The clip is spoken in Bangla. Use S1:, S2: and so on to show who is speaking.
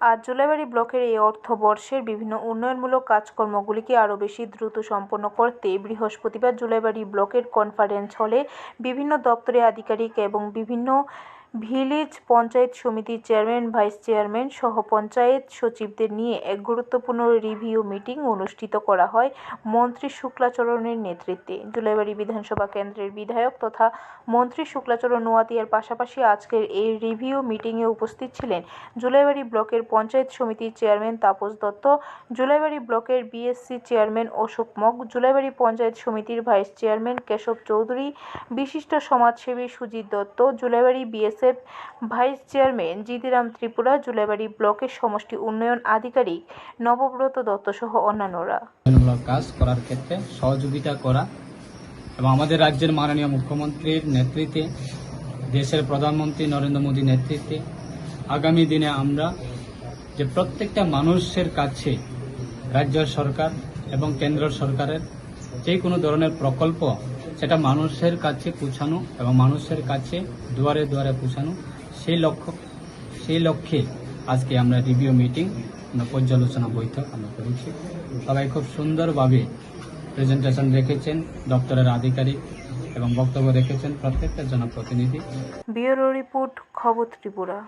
S1: আজ জুলাইবাড়ি ব্লকের এই অর্থবর্ষের বিভিন্ন উন্নয়নমূলক কাজকর্মগুলিকে আরও বেশি দ্রুত সম্পন্ন করতে বৃহস্পতিবার জুলাইবাড়ি ব্লকের কনফারেন্স হলে বিভিন্ন দপ্তরের আধিকারিক এবং বিভিন্ন ভিলেজ পঞ্চায়েত সমিতির চেয়ারম্যান, ভাইস চেয়ারম্যান সহ পঞ্চায়েত সচিবদের নিয়ে এক গুরুত্বপূর্ণ রিভিউ মিটিং অনুষ্ঠিত করা হয় মন্ত্রী শুক্লাচরণের নেতৃত্বে। জুলাইবাড়ি বিধানসভা কেন্দ্রের বিধায়ক তথা মন্ত্রী শুক্লাচরণ নোয়াতিয়ার পাশাপাশি আজকের এই রিভিউ মিটিংয়ে উপস্থিত ছিলেন জুলাইবাড়ি ব্লকের পঞ্চায়েত সমিতির চেয়ারম্যান তাপস দত্ত, জুলাইবাড়ি ব্লকের বিএসসি চেয়ারম্যান অশোক মগ, জুলাইবাড়ি পঞ্চায়েত সমিতির ভাইস চেয়ারম্যান কেশব চৌধুরী, বিশিষ্ট সমাজসেবী Sujit Dutta, Julaibari BSF vice chairman Jidiram Tripura Julaibari ব্লকের সমষ্টি উন্নয়ন আধিকারিক নবব্রত দত্ত সহ অন্যান্যরা।
S2: কাজ করার ক্ষেত্রে সহযোগিতা করা এবং আমাদের রাজ্যের মাননীয় মুখ্যমন্ত্রীর নেতৃত্বে, দেশের প্রধানমন্ত্রী নরেন্দ্র মোদীর নেতৃত্বে আগামী দিনে আমরা যে প্রত্যেকটা মানুষের কাছে রাজ্য সরকার এবং কেন্দ্র সরকারের যে কোনো ধরনের প্রকল্প সেটা মানুষের কাছে পৌঁছানো এবং মানুষের কাছে দুয়ারে দুয়ারে পৌঁছানো। সেই লক্ষ্য, সেই লক্ষ্যে আজকে আমরা রিভিউ মিটিং পর্যালোচনা বৈঠক আমরা করেছি। সবাই খুব সুন্দরভাবে প্রেজেন্টেশন রেখেছেন দপ্তরের আধিকারিক এবং বক্তব্য রেখেছেন প্রত্যেকটা জনপ্রতিনিধি।
S1: ব্যুরো রিপোর্ট খবর ত্রিপুরা।